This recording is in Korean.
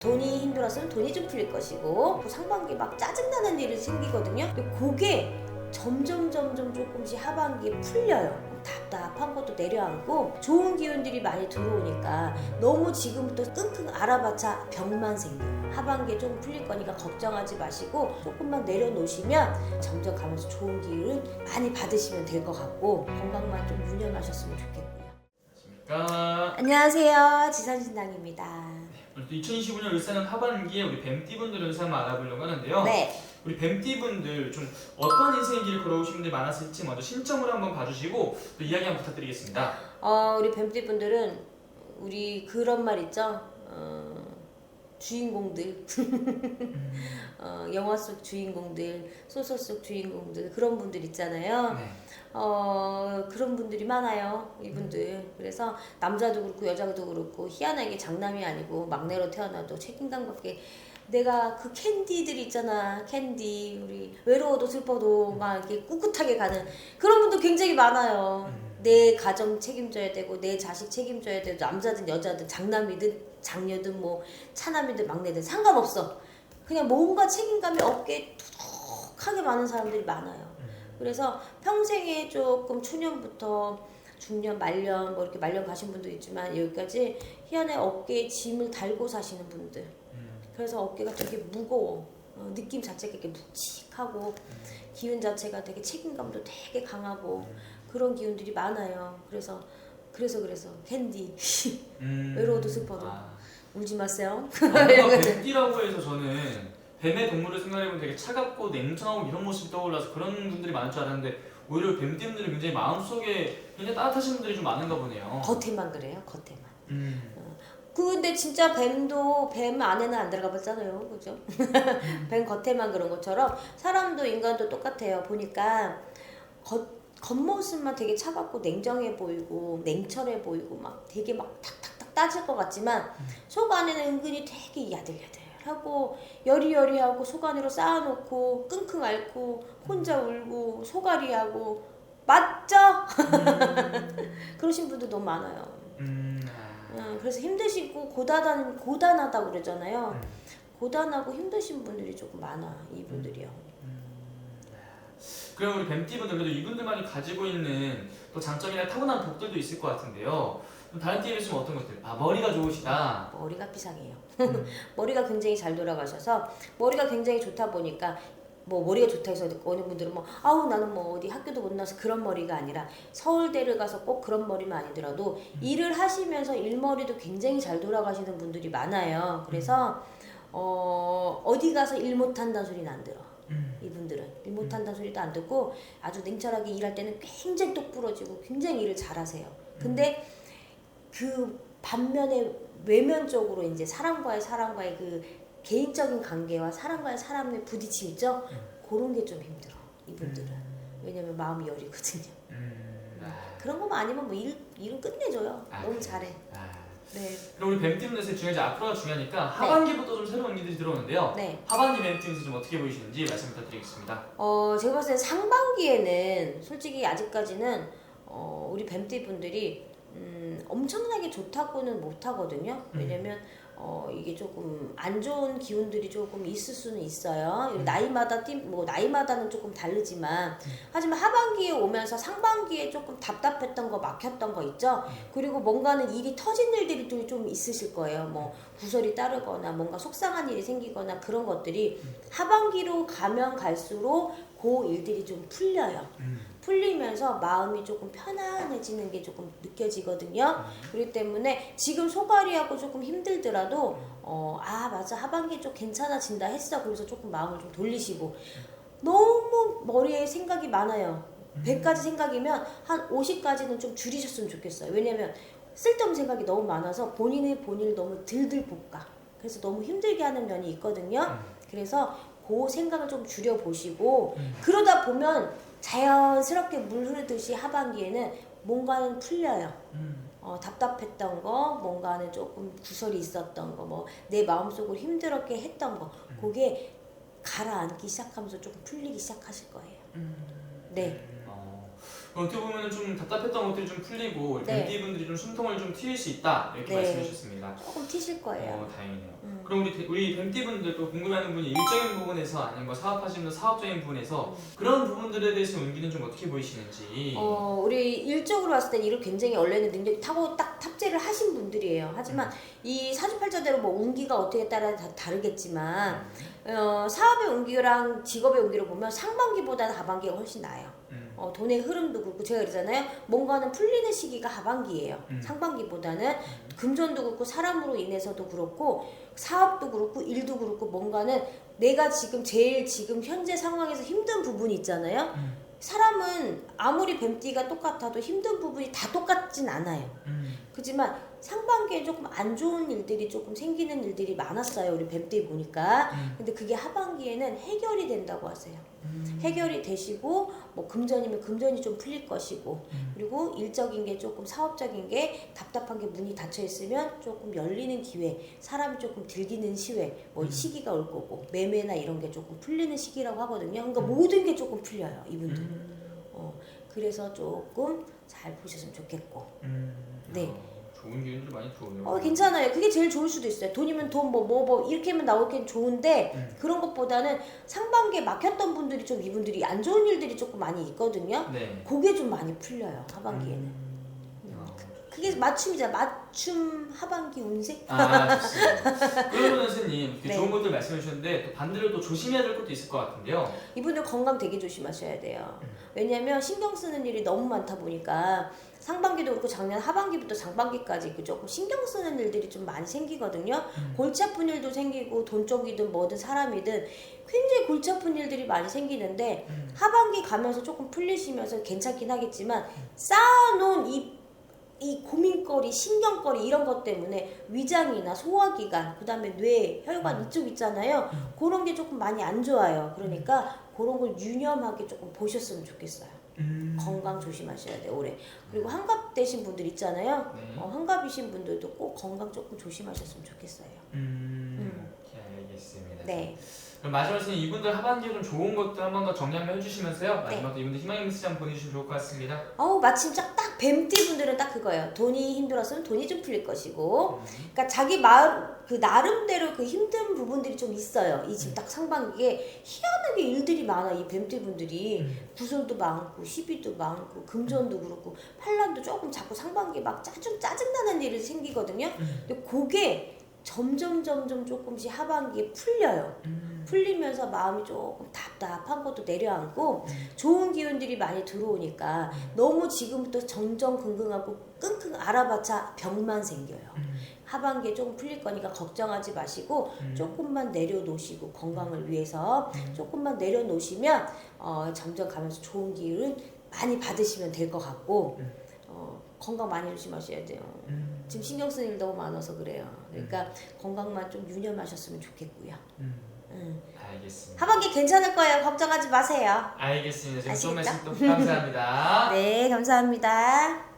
돈이 힘들었으면 돈이 좀 풀릴 것이고 또 상반기 막 짜증나는 일이 생기거든요. 근데 그게 점점 점점 조금씩 하반기에 풀려요. 답답한 것도 내려앉고 좋은 기운들이 많이 들어오니까 너무 지금부터 끙끙 알아봤자 병만 생겨요. 하반기에 좀 풀릴 거니까 걱정하지 마시고 조금만 내려놓으시면 점점 가면서 좋은 기운을 많이 받으시면 될 것 같고 건강만 좀 유념하셨으면 좋겠고요. 안녕하십니까. 안녕하세요. 지산신당입니다. 오늘 또 2025년 울산은 하반기에 우리 뱀띠분들 운세 한번 알아보려고 하는데요. 네. 우리 뱀띠분들 좀 어떤 인생의 길을 걸어오신 분들이 많았을지 먼저 신점으로 한번 봐주시고 또 이야기 한번 부탁드리겠습니다. 어, 우리 뱀띠 분들은 우리 그런 말 있죠. 어, 주인공들, 어, 영화 속 주인공들, 소설 속 주인공들 그런 분들 있잖아요. 네. 어, 그런 분들이 많아요. 이분들. 그래서 남자도 그렇고 여자도 그렇고 희한하게 장남이 아니고 막내로 태어나도 책임감밖에 내가 그 캔디들 있잖아. 캔디. 우리 외로워도 슬퍼도 막 이렇게 꿋꿋하게 가는 그런 분들 굉장히 많아요. 음. 내 가정 책임져야 되고 내 자식 책임져야 되고 남자든 여자든 장남이든 장녀든 뭐 차남이든 막내든 상관없어. 그냥 뭔가 책임감이 어깨에 툭하게 많은 사람들이 많아요. 그래서 평생에 조금 초년부터 중년, 말년 뭐 이렇게 말년 가신 분도 있지만 여기까지 희한해 어깨에 짐을 달고 사시는 분들. 음. 그래서 어깨가 되게 무거워. 어, 느낌 자체가 이렇게 묵직하고 기운 자체가 되게 책임감도 되게 강하고 그런 기운들이 많아요. 그래서 그래서 그래서 캔디 음. 외로워도 슬퍼도. 아. 울지 마세요. 아, 뭔가 뱀띠라고 해서 저는 뱀의 동물을 생각해보면 되게 차갑고 냉정하고 이런 모습이 떠올라서 그런 분들이 많을 줄 알았는데 오히려 뱀띠 분들이 굉장히 마음속에 굉장히 따뜻하신 분들이 좀 많은가 보네요. 겉에만 그래요. 겉에만. 음. 근데 진짜 뱀도 뱀 안에는 안 들어가 봤잖아요. 그죠? 뱀 겉에만 그런 것처럼 사람도 인간도 똑같아요. 보니까 겉, 겉모습만 되게 차갑고 냉정해 보이고 냉철해 보이고 막 되게 막 탁탁탁 따질 것 같지만 속 안에는 은근히 되게 야들야들하고 여리여리하고 속 안으로 쌓아놓고 끙끙 앓고 혼자 울고 소갈이하고 맞죠? 그러신 분들 너무 많아요. 음. 아. 음, 그래서 힘드시고 고단한 고단하다고 그러잖아요. 음. 고단하고 힘드신 분들이 조금 많아 이분들이요. 그럼 우리 뱀띠분들 그래도 이분들만이 가지고 있는 또 장점이나 타고난 복들도 있을 것 같은데요. 그럼 다른 띠에 비해서 어떤 것들? 아 머리가 좋으시다. 머리가 비상해요. 음. 머리가 굉장히 잘 돌아가셔서 머리가 굉장히 좋다 보니까 뭐 머리가 좋다 해서 어느 분들은 뭐 아우 나는 뭐 어디 학교도 못 나서 그런 머리가 아니라 서울대를 가서 꼭 그런 머리만 아니더라도 일을 하시면서 일머리도 굉장히 잘 돌아가시는 분들이 많아요. 그래서 어 어디 가서 일 못한다는 소리는 안 들어. 음. 이분들은 일 못한다는 소리도 안 듣고 아주 냉철하게 일할 때는 굉장히 똑부러지고 굉장히 일을 잘하세요. 근데 그 반면에 외면적으로 이제 사람과의 사람과의 그 개인적인 관계와 사람과의 사람의 부딪힘 있죠? 그런 게 좀 힘들어 이분들은 왜냐면 마음이 여리거든요. 음. 아. 그런 것만 아니면 뭐 일, 일은 끝내줘요. 아, 너무? 잘해. 아. 네. 그럼 우리 뱀띠분들 중요하지 앞으로가 중요하니까 하반기부터 좀 새로운 일들이 들어오는데요. 네. 하반기 뱀띠분들 좀 어떻게 보이시는지 말씀 부탁드리겠습니다. 어, 제가 봤을 때 상반기에는 솔직히 아직까지는 어, 우리 뱀띠 분들이 음, 엄청나게 좋다고는 못 하거든요. 왜냐면 어, 이게 조금 안 좋은 기운들이 조금 있을 수는 있어요. 음. 나이마다 띠, 뭐 나이마다는 조금 다르지만 하지만 하반기에 오면서 상반기에 조금 답답했던 거 막혔던 거 있죠. 그리고 뭔가는 일이 터진 일들이 또좀 있으실 거예요. 뭐 구설이 따르거나 뭔가 속상한 일이 생기거나 그런 것들이 하반기로 가면 갈수록 그 일들이 좀 풀려요. 음. 풀리면서 마음이 조금 편안해지는 게 조금 느껴지거든요. 그렇기 때문에 지금 소갈이하고 조금 힘들더라도 어, 아 맞아 하반기 좀 괜찮아진다 했어. 그래서 조금 마음을 좀 돌리시고 너무 머리에 생각이 많아요. 100가지 생각이면 한 50가지는 좀 줄이셨으면 좋겠어요. 왜냐면 쓸데없는 생각이 너무 많아서 본인의 본인을 너무 들들 볶아. 그래서 너무 힘들게 하는 면이 있거든요. 그래서 그 생각을 좀 줄여 보시고 그러다 보면 자연스럽게 물 흐르듯이 하반기에는 뭔가는 풀려요. 음. 어, 답답했던 거, 뭔가는 조금 구설이 있었던 거, 뭐 내 마음속으로 힘들었게 했던 거, 그게 가라앉기 시작하면서 조금 풀리기 시작하실 거예요. 네. 어. 어떻게 보면 좀 답답했던 것들이 좀 풀리고 네. 뱀띠 분들이 좀 숨통을 좀 틔울 수 있다 이렇게 네. 말씀해 주셨습니다. 조금 튀실 거예요. 어, 다행이네요. 음. 그럼 우리 대- 우리 뱀띠 분들도 궁금해하는 분이 일적인 부분에서 아니면 뭐 사업하시는 사업적인 부분에서 그런 부분들에 대해서 운기는 좀 어떻게 보이시는지. 어, 우리 일적으로 봤을 때 일을 굉장히 원래는 능력 타고 딱 탑재를 하신 분들이에요. 하지만 음. 이 사주팔자대로 뭐 운기가 어떻게 따라 다 다르겠지만 음. 어, 사업의 운기랑 직업의 운기를 보면 상반기보다는 하반기가 훨씬 나아요. 음. 어, 돈의 흐름도 그렇고 제가 그러잖아요. 뭔가는 풀리는 시기가 하반기예요. 음. 상반기보다는 금전도 그렇고 사람으로 인해서도 그렇고 사업도 그렇고 일도 그렇고 뭔가는 내가 지금 제일 지금 현재 상황에서 힘든 부분이 있잖아요. 음. 사람은 아무리 뱀띠가 똑같아도 힘든 부분이 다 똑같진 않아요. 음. 그지만 상반기에 조금 안 좋은 일들이 조금 생기는 일들이 많았어요. 우리 뱀띠 보니까. 음. 근데 그게 하반기에는 해결이 된다고 하세요. 음. 해결이 되시고 뭐 금전이면 금전이 좀 풀릴 것이고 음. 그리고 일적인 게 조금 사업적인 게 답답한 게 문이 닫혀 있으면 조금 열리는 기회 사람이 조금 들기는 시회 뭐 음. 시기가 올 거고 매매나 이런 게 조금 풀리는 시기라고 하거든요 그러니까 음. 모든 게 조금 풀려요 이분들 음. 어, 그래서 조금 잘 보셨으면 좋겠고 음. 네. 어, 좋은 기운들 많이 들어오네요. 어 괜찮아요 그게 제일 좋을 수도 있어요 돈이면 돈 뭐 뭐 뭐 이렇게 하면 나오긴 좋은데 음. 그런 것보다는 상반기에 막혔던 분들이 좀 이분들이 안 좋은 일들이 조금 많이 있거든요 네. 그게 좀 많이 풀려요 하반기에는 음. 어. 그게 맞춤이잖아 맞춤 하반기 운세 아 좋습니다. 그러면 선생님 네. 좋은 것들 말씀해 주셨는데 또 반대로 또 조심해야 될 것도 있을 것 같은데요. 이분들 건강 되게 조심하셔야 돼요 음. 왜냐면 신경 쓰는 일이 너무 많다 보니까 상반기도 그렇고 작년 하반기부터 상반기까지 그 조금 신경 쓰는 일들이 좀 많이 생기거든요 음. 골치 아픈 일도 생기고 돈 쪽이든 뭐든 사람이든 굉장히 골치 아픈 일들이 많이 생기는데 음. 하반기 가면서 조금 풀리시면서 괜찮긴 하겠지만 쌓아놓은 이, 이 고민거리, 신경거리 이런 것 때문에 위장이나 소화기관, 그 다음에 뇌, 혈관 이쪽 있잖아요. 그런 게 조금 많이 안 좋아요. 그러니까 그런 걸 유념하게 조금 보셨으면 좋겠어요. 음. 건강 조심하셔야 돼요, 올해. 그리고 환갑 되신 분들 있잖아요. 네. 어, 환갑이신 분들도 꼭 건강 조금 조심하셨으면 좋겠어요. 음. 오케이 알겠습니다. 네. 그럼 마지막 선생님 이분들 하반기에 좀 좋은 것들 한번 더 정리 한번 해주시면서요. 네. 마지막으로 이분들 희망의 메시지 한번 보내주시면 좋을 것 같습니다. 어우 마침 딱, 딱 뱀띠 분들은 딱 그거예요. 돈이 힘들었으면 돈이 좀 풀릴 것이고, 그러니까 자기 마음 그 나름대로 그 힘든 부분들이 좀 있어요. 이 지금 딱 상반기에 희한하게 일들이 많아 이 뱀띠 분들이 구설도 많고 시비도 많고 금전도 그렇고 팔란도 조금 자꾸 상반기에 막 짜증 짜증 나는 일이 생기거든요. 근데 그게 점점 점점 조금씩 하반기에 풀려요. 풀리면서 마음이 조금 답답한 것도 내려앉고 좋은 기운들이 많이 들어오니까 너무 지금부터 정정긍긍하고 끙끙 알아봤자 병만 생겨요. 하반기에 조금 풀릴 거니까 걱정하지 마시고 조금만 내려놓으시고 건강을 위해서 조금만 내려놓으시면 어, 점점 가면서 좋은 기운을 많이 받으시면 될 것 같고 어, 건강 많이 조심하셔야 돼요. 지금 신경 쓰는 일 너무 많아서 그래요. 그러니까 건강만 좀 유념하셨으면 좋겠고요. 알겠습니다. 하반기 괜찮을 거예요. 걱정하지 마세요. 알겠습니다. 지금 좀 아시겠죠? 말씀 또 감사합니다. 네, 감사합니다.